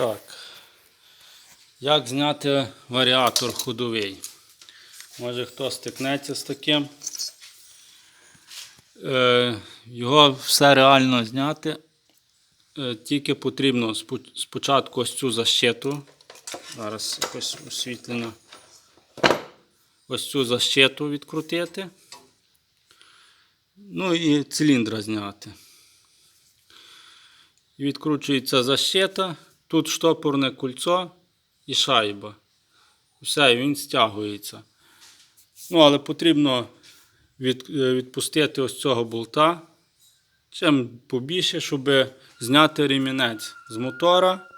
Так. Як зняти варіатор ходовий? Може хто стикнеться з таким. Е, його все реально зняти. Е, тільки потрібно спочатку ось цю защиту. Зараз якось освітлення. Ось цю защиту відкрутити. Ну і циліндра зняти. Відкручується защита. Тут штопорне кольцо і шайба. Все, і він стягується. Ну, але потрібно від, е, відпустити ось цього болта. Чим побільше, щоб зняти ремінець з мотора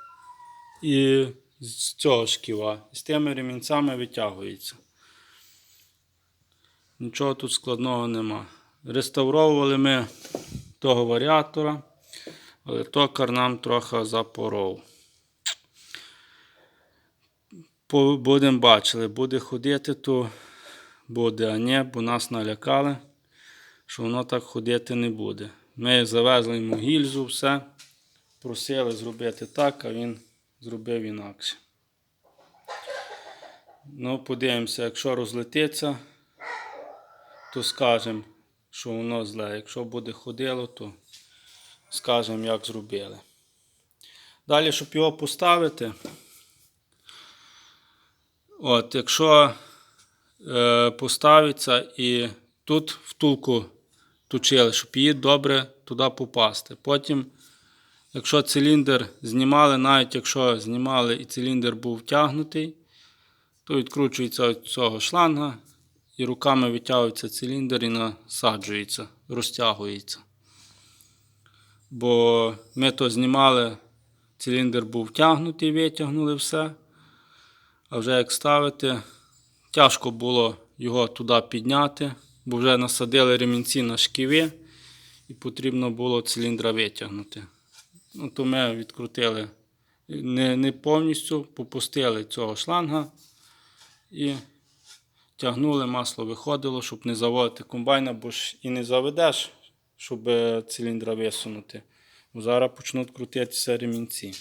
і з цього шківа. І з тими ремінцями витягується. Нічого тут складного нема. Реставровували ми того варіатора, але токар нам трохи запоров. Будемо бачили, буде ходити, то буде, а ні, бо нас налякали, що воно так ходити не буде. Ми завезли йому гільзу, все, просили зробити так, а він зробив інакше. Ну, подивимося, якщо розлетиться, то скажемо, що воно зле. Якщо буде ходило, то скажемо, як зробили. Далі, щоб його поставити, от, якщо е, поставиться і тут втулку точили, щоб її добре туди попасти. Потім, якщо циліндр знімали, навіть якщо знімали і циліндр був втягнутий, то відкручується від цього шланга і руками витягується циліндр і насаджується, розтягується. Бо ми то знімали, циліндр був втягнутий, витягнули все. А вже як ставити, тяжко було його туди підняти, бо вже насадили ремінці на шківи і потрібно було циліндра витягнути. Ну, то ми відкрутили не, не повністю, попустили цього шланга і тягнули, масло виходило, щоб не заводити комбайна, бо ж і не заведеш, щоб циліндра висунути. Зараз почнуть крутитися ремінці.